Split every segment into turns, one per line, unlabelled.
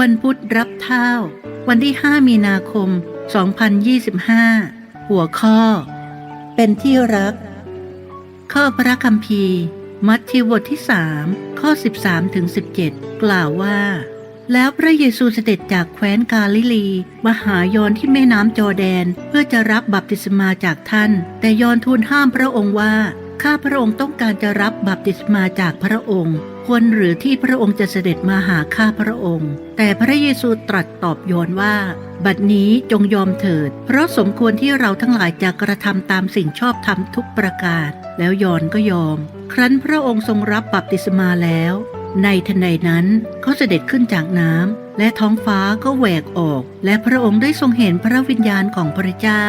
วันพุธรับเท่า วันที่ 5 มีนาคม 2025 หัวข้อ เป็นที่รัก ข้อพระคัมภีร์ มัทธิวบทที่3ข้อ 13ถึง17 กล่าวว่า แล้วพระเยซูเสด็จจากแคว้นกาลิลีมาหายอนที่แม่น้ำจอแดนเพื่อจะรับบัพติศมาจากท่าน แต่ยอนทูลห้ามพระองค์ว่า ข้าพระองค์ต้องการจะรับบัพติศมาจากพระองค์ ควรหรือที่พระองค์จะเสด็จมาหาข้าพระองค์ แต่พระเยซูตรัสตอบโยนว่า บัดนี้จงยอมเถิด เพราะสมควรที่เราทั้งหลายจะกระทำตามสิ่งชอบธรรมทุกประการ แล้วยอนก็ยอม ครั้นพระองค์ทรงรับบัพติศมาแล้ว ในทันใดนั้นเขาเสด็จขึ้นจากน้ำและท้องฟ้าก็แหวกออก และพระองค์ได้ทรงเห็นพระวิญญาณของพระเจ้า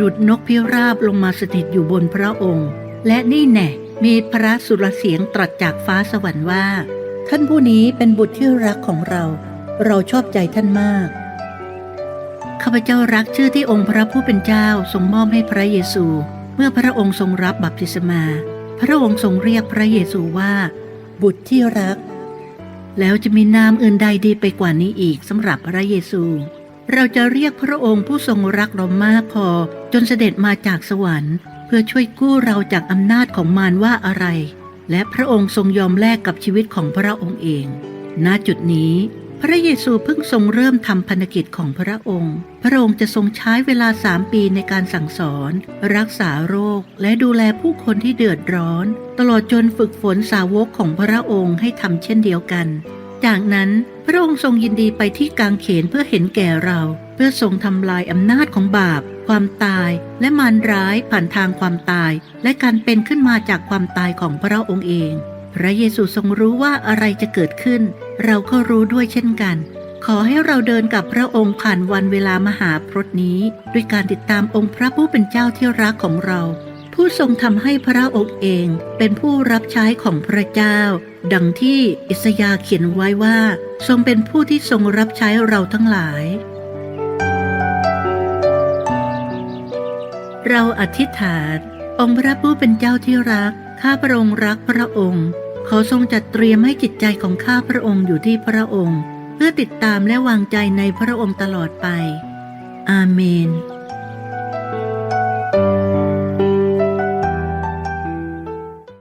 ดุดนกพิราบลงมาสถิตอยู่บนพระองค์ และนี่แน่มีพระสุรเสียงตรัสจากฟ้าสวรรค์ว่า ท่านผู้นี้เป็นบุตรที่รักของเรา เราชอบใจท่านมาก ข้าพเจ้ารักชื่อที่องค์พระผู้เป็นเจ้าทรงมอบให้พระเยซู เมื่อพระองค์ทรงรับบัพติศมา พระองค์ทรงเรียกพระเยซูว่า บุตรที่รัก แล้วจะมีนามอื่นใดดีไปกว่านี้อีกสำหรับพระเยซู เราจะเรียกพระองค์ผู้ทรงรักเรามากพอจนเสด็จมาจากสวรรค์ เพื่อช่วยกู้เราจากอำนาจของมารว่าอะไร และพระองค์ทรงยอมแลกกับชีวิตของพระองค์เอง ณ จุดนี้ พระเยซูเพิ่งทรงเริ่มทำพันธกิจของพระองค์ พระองค์จะทรงใช้เวลาสามปีในการสั่งสอน รักษาโรค และดูแลผู้คนที่เดือดร้อน ตลอดจนฝึกฝนสาวกของพระองค์ให้ทำเช่นเดียวกัน จากนั้นพระองค์ทรงยินดีไปที่กางเขนเพื่อเห็นแก่เรา เพื่อทรงทำลายอำนาจของบาป ความตาย และมารร้ายผ่านทางความตาย และการเป็นขึ้นมาจากความตายของพระองค์เอง พระเยซูทรงรู้ว่าอะไรจะเกิดขึ้น เราก็รู้ด้วยเช่นกัน ขอให้เราเดินกับพระองค์ผ่านวันเวลามหาพรตนี้ด้วยการติดตามองค์พระผู้เป็นเจ้าที่รักของเรา ผู้ทรงทำให้พระองค์เองเป็นผู้รับใช้ของพระเจ้า ดังที่อิสยาห์เขียนไว้ว่า ทรงเป็นผู้ที่ทรงรับใช้เราทั้งหลาย เราอธิษฐาน องค์พระผู้เป็นเจ้าที่รัก ข้าพระองค์รักพระองค์ ขอทรงจัดเตรียมให้จิตใจของข้าพระองค์อยู่ที่พระองค์ เพื่อติดตามและวางใจในพระองค์ตลอดไป อาเมน